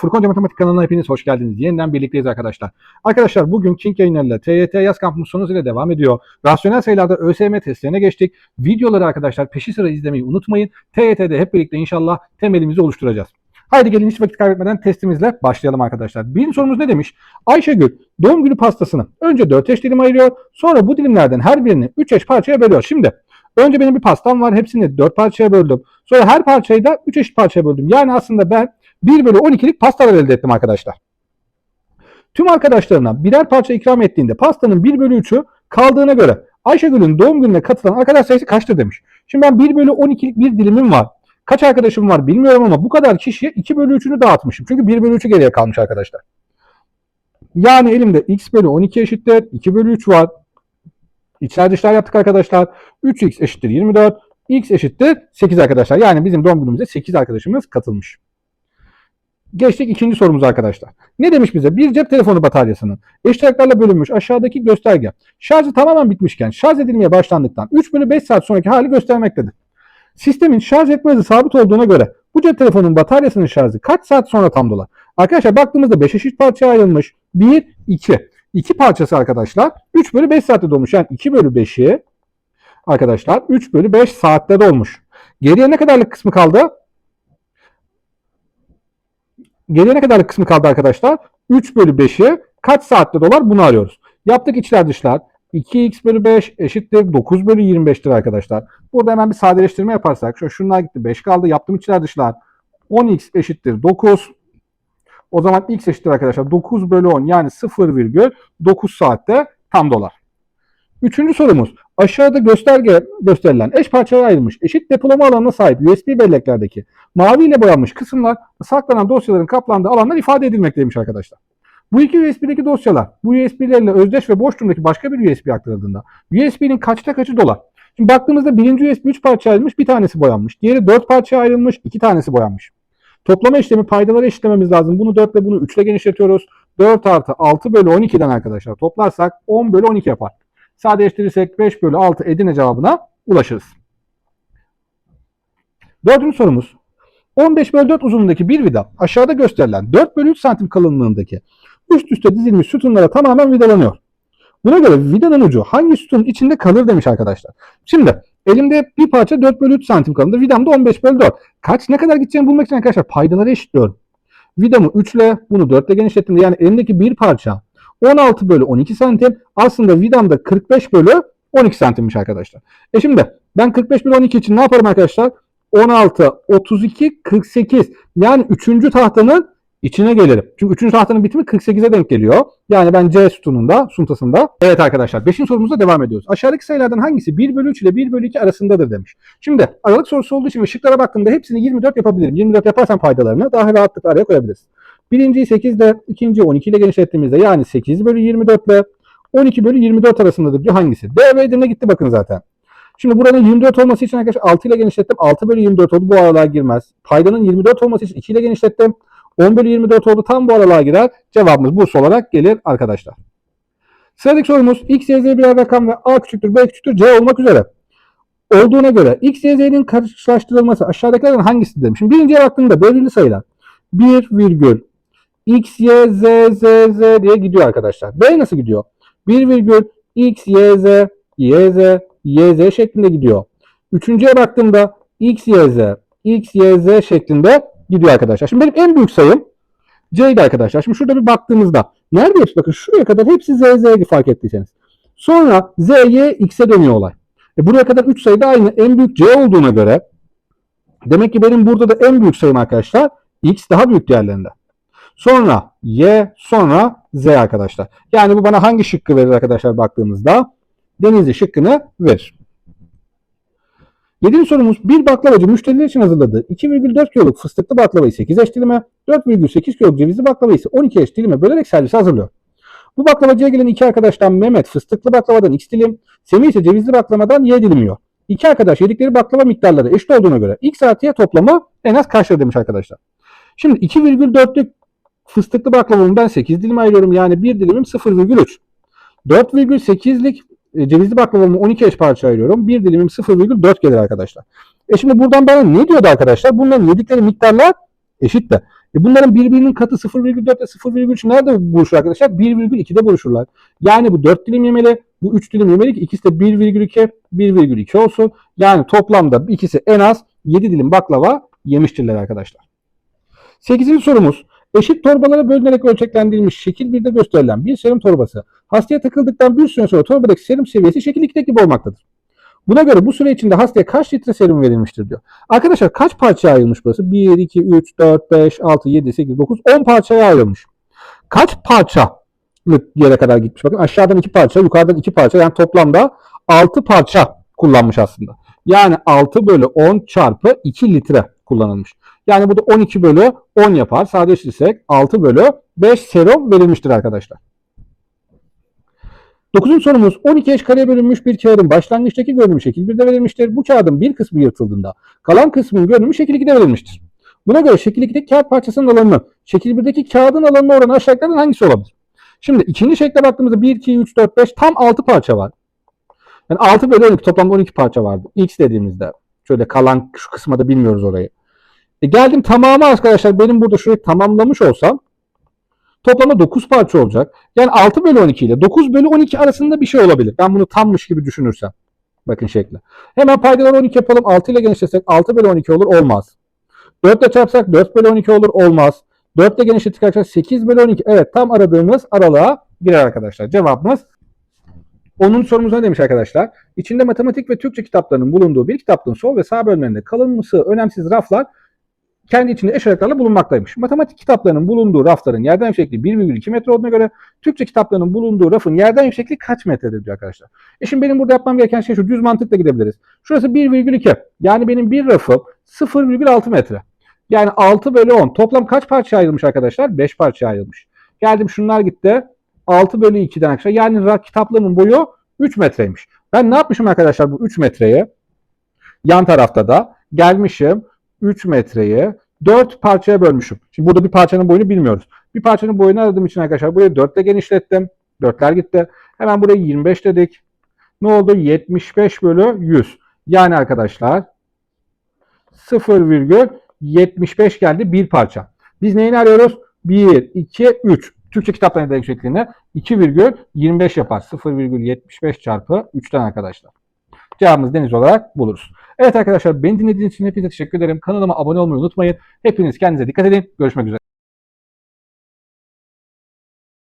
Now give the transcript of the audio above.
Furkanca Matematik kanalına hepiniz hoş geldiniz. Yeniden birlikteyiz arkadaşlar. Arkadaşlar bugün King yayınlarıyla TYT yaz kampımız sonu ile devam ediyor. Rasyonel sayılarda ÖSYM testlerine geçtik. Videoları arkadaşlar peşi sıra izlemeyi unutmayın. TYT'de hep birlikte inşallah temelimizi oluşturacağız. Haydi gelin hiç vakit kaybetmeden testimizle başlayalım arkadaşlar. Birinci sorumuz ne demiş? Ayşegül doğum günü pastasını önce 4 eş dilim ayırıyor. Sonra bu dilimlerden her birini 3 eş parçaya bölüyor. Şimdi önce benim bir pastam var. Hepsini 4 parçaya böldüm. Sonra her parçayı da 3 eşit parçaya böldüm. Yani aslında ben 1 bölü 12'lik pastalar elde ettim arkadaşlar. Tüm arkadaşlarına birer parça ikram ettiğinde pastanın 1 bölü 3'ü kaldığına göre Ayşegül'ün doğum gününe katılan arkadaş sayısı kaçtır demiş. Şimdi ben 1 bölü 12'lik bir dilimim var. Kaç arkadaşım var bilmiyorum ama bu kadar kişiye 2 bölü 3'ünü dağıtmışım. Çünkü 1 bölü 3'ü geriye kalmış arkadaşlar. Yani elimde x bölü 12 eşittir. 2 bölü 3 var. İçler dışlar yaptık arkadaşlar. 3x eşittir 24. x eşittir 8 arkadaşlar. Yani bizim doğum günümüze 8 arkadaşımız katılmış. Geçtik ikinci sorumuza arkadaşlar. Ne demiş bize? Bir cep telefonu bataryasının eşitliklerle bölünmüş aşağıdaki gösterge şarjı tamamen bitmişken şarj edilmeye başlandıktan 3 bölü 5 saat sonraki hali göstermektedir. Sistemin şarj etme hızı sabit olduğuna göre bu cep telefonunun bataryasının şarjı kaç saat sonra tam dolar? Arkadaşlar baktığımızda 5 eşit parçaya ayrılmış. 1, 2. 2 parçası arkadaşlar 3 bölü 5 saatte dolmuş. Yani 2 bölü 5'i arkadaşlar 3 bölü 5 saatte dolmuş. Geriye ne kadarlık kısmı kaldı? Geriye ne kadarlık kısmı kaldı arkadaşlar? 3 bölü 5'i kaç saatte dolar bunu arıyoruz. Yaptık içler dışlar. 2x bölü 5 eşittir 9 bölü 25'tir arkadaşlar. Burada hemen bir sadeleştirme yaparsak. Şu şunlar gitti 5 kaldı. Yaptım içler dışlar. 10x eşittir 9. O zaman x eşittir arkadaşlar 9 bölü 10 yani 0,9 saatte tam dolar. Üçüncü sorumuz. Aşağıda gösterge gösterilen eş parçaya ayrılmış eşit depolama alanına sahip USB belleklerdeki mavi ile boyanmış kısımlar saklanan dosyaların kaplandığı alanlar ifade edilmekteymiş arkadaşlar. Bu iki USB'deki dosyalar bu USB'lerle özdeş ve boş durumdaki başka bir USB aktarıldığında USB'nin kaçta kaçı dolar? Şimdi baktığımızda birinci USB 3 parçaya ayrılmış bir tanesi boyanmış. Diğeri 4 parçaya ayrılmış iki tanesi boyanmış. Toplama işlemi paydaları eşitlememiz lazım. Bunu 4 ile bunu 3 ile genişletiyoruz. 4 artı 6 bölü 12'den arkadaşlar toplarsak 10 bölü 12 yapar. Sadeleştirirsek 5 bölü 6 Edirne cevabına ulaşırız. Dördüncü sorumuz. 15 bölü 4 uzunluğundaki bir vida aşağıda gösterilen 4 bölü 3 santim kalınlığındaki üst üste dizilmiş sütunlara tamamen vidalanıyor. Buna göre vidanın ucu hangi sütunun içinde kalır demiş arkadaşlar. Şimdi elimde bir parça 4 bölü 3 santim kalınlığı. Vidam da 15 bölü 4. Kaç ne kadar gideceğini bulmak için arkadaşlar paydaları eşitliyorum. Vidamı 3 ile bunu 4 ile genişlettim. Yani elimdeki bir parça 16 bölü 12 santim. Aslında vidam da 45 bölü 12 santimmiş arkadaşlar. E şimdi ben 45 bölü 12 için ne yaparım arkadaşlar? 16, 32, 48. Yani 3. tahtanın içine gelirim. Çünkü 3. tahtanın bitimi 48'e denk geliyor. Yani ben C sütununda, suntasında. Evet arkadaşlar 5. sorumuzda devam ediyoruz. Aşağıdaki sayılardan hangisi 1 bölü 3 ile 1 bölü 2 arasındadır demiş. Şimdi aralık sorusu olduğu için ışıklara baktığımda hepsini 24 yapabilirim. 24 yaparsam paydalarını daha rahatlıkla araya koyabiliriz. Birinciyi 8 ile, ikinciyi 12 ile genişlettiğimizde yani 8 bölü 24 ile 12 bölü 24 arasındadır diyor hangisi? D ve Edirne gitti bakın zaten. Şimdi buranın 24 olması için arkadaşlar 6 ile genişlettim. 6 bölü 24 oldu bu aralığa girmez. Paydanın 24 olması için 2 ile genişlettim. 10 bölü 24 oldu tam bu aralığa girer. Cevabımız Bursa olarak gelir arkadaşlar. Sıradaki sorumuz x, y, z birer rakam ve a küçüktür, b küçüktür, c olmak üzere. Olduğuna göre x, y, z'nin karşılaştırılması aşağıdakilerden hangisi demiş. Şimdi birinciye baktığımda belirli sayılar 1 virgül x, y, z, z, z diye gidiyor arkadaşlar. B nasıl gidiyor? 1 virgül x, y, z, y, z, y, z şeklinde gidiyor. Üçüncüye baktığımda x, y, z, x, y, z şeklinde gidiyor arkadaşlar. Şimdi benim en büyük sayım c'ydi arkadaşlar. Şimdi şurada bir baktığımızda nerede hepsi? Bakın şuraya kadar hepsi z, z fark ettiyseniz. Sonra z, y, x'e dönüyor olay. E buraya kadar 3 sayı da aynı. En büyük c olduğuna göre demek ki benim burada da en büyük sayım arkadaşlar x daha büyük diğerlerinde. Sonra y, sonra z arkadaşlar. Yani bu bana hangi şıkkı verir arkadaşlar baktığımızda? Denizli şıkkını verir. Yedinci sorumuz bir baklavacı müşteriler için hazırladığı 2,4 kiloluk fıstıklı baklavayı 8 eş dilime, 4,8 kiloluk cevizli baklavayı ise 12 eş dilime bölerek servise hazırlıyor. Bu baklavacıya gelen iki arkadaştan Mehmet fıstıklı baklavadan x dilim, Semih ise cevizli baklavadan y dilim yiyor. İki arkadaş yedikleri baklava miktarları eşit olduğuna göre x artı y toplamı en az kaçtır demiş arkadaşlar. Şimdi 2,4'lük fıstıklı baklavamı ben 8 dilim ayırıyorum. Yani bir dilimim 0,3. 4,8'lik e, cevizli baklavamı 12 eş parça ayırıyorum. Bir dilimim 0,4 gelir arkadaşlar. E şimdi buradan bana ne diyordu arkadaşlar? Bunların yedikleri miktarlar eşit de. E bunların birbirinin katı 0,4 ile 0,3 nerede buluşur arkadaşlar? 1,2'de buluşurlar. Yani bu 4 dilim yemeli, bu 3 dilim yemeli ki ikisi de 1,2, 1,2 olsun. Yani toplamda ikisi en az 7 dilim baklava yemiştirler arkadaşlar. 8. sorumuz. Eşit torbalara bölünerek ölçeklendirilmiş şekil 1'de gösterilen bir serum torbası hastaya takıldıktan bir süre sonra torbadaki serum seviyesi şekil 2'deki gibi olmaktadır. Buna göre bu süre içinde hastaya kaç litre serum verilmiştir diyor. Arkadaşlar kaç parçaya ayrılmış burası? 1, 2, 3, 4, 5, 6, 7, 8, 9, 10 parçaya ayrılmış. Kaç parçalık yere kadar gitmiş? Bakın aşağıdan 2 parça, yukarıdan 2 parça. Yani toplamda 6 parça kullanmış aslında. Yani 6 bölü 10 çarpı 2 litre kullanılmış. Yani bu da 12 bölü 10 yapar. Sadeleştirirsek 6 bölü 5 serum verilmiştir arkadaşlar. Dokuzuncu sorumuz 12 eş kareye bölünmüş bir kağıdın başlangıçtaki görünümü şekil 1'de verilmiştir. Bu kağıdın bir kısmı yırtıldığında kalan kısmın görünümü şekil 2'de verilmiştir. Buna göre şekil 2'deki kağıt parçasının alanını şekil 1'deki kağıdın alanına oranı aşağıdakilerden hangisi olabilir? Şimdi ikinci şekle baktığımızda 1, 2, 3, 4, 5 tam 6 parça var. Yani 6 bölü 12 toplamda 12 parça vardı. X dediğimizde şöyle kalan şu kısma da bilmiyoruz orayı. E geldim tamamı arkadaşlar benim burada şurayı tamamlamış olsam toplamda 9 parça olacak. Yani 6 bölü 12 ile 9 bölü 12 arasında bir şey olabilir. Ben bunu tammış gibi düşünürsem. Bakın şekli. Hemen paydaları 12 yapalım. 6 ile genişletsek 6 bölü 12 olur. Olmaz. 4 ile çarpsak 4 bölü 12 olur. Olmaz. 4 ile genişlettik arkadaşlar 8 bölü 12. Evet tam aradığımız aralığa girer arkadaşlar. Cevabımız 10. sorumuz ne demiş arkadaşlar? İçinde matematik ve Türkçe kitaplarının bulunduğu bir kitaplığın sol ve sağ bölümlerinde kalınması önemsiz raflar kendi içinde eş aralıklarla bulunmaktaymış. Matematik kitaplarının bulunduğu rafların yerden yüksekliği 1,2 metre olduğuna göre Türkçe kitaplarının bulunduğu rafın yerden yüksekliği kaç metredir diyor arkadaşlar. E şimdi benim burada yapmam gereken şey şu düz mantıkla gidebiliriz. Şurası 1,2 yani benim bir rafım 0,6 metre. Yani 6 bölü 10 toplam kaç parça ayrılmış arkadaşlar? 5 parça ayrılmış. Geldim şunlar gitti. 6 bölü 2'den arkadaşlar. Yani raf kitaplığımın boyu 3 metreymiş. Ben ne yapmışım arkadaşlar bu 3 metreyi? Yan tarafta da gelmişim 3 metreyi 4 parçaya bölmüşüm. Şimdi burada bir parçanın boyunu bilmiyoruz. Bir parçanın boyunu aradığım için arkadaşlar burayı 4 ile genişlettim. 4'ler gitti. Hemen burayı 25 dedik. Ne oldu? 75 bölü 100. Yani arkadaşlar 0,75 geldi bir parça. Biz neyini arıyoruz? 1, 2, 3. Türkçe kitaplarının denk şeklinde 2,25 yapar. 0,75 çarpı 3'ten arkadaşlar. Cevabımız deniz olarak buluruz. Evet arkadaşlar beni dinlediğiniz için hepinize teşekkür ederim. Kanalıma abone olmayı unutmayın. Hepiniz kendinize dikkat edin. Görüşmek üzere.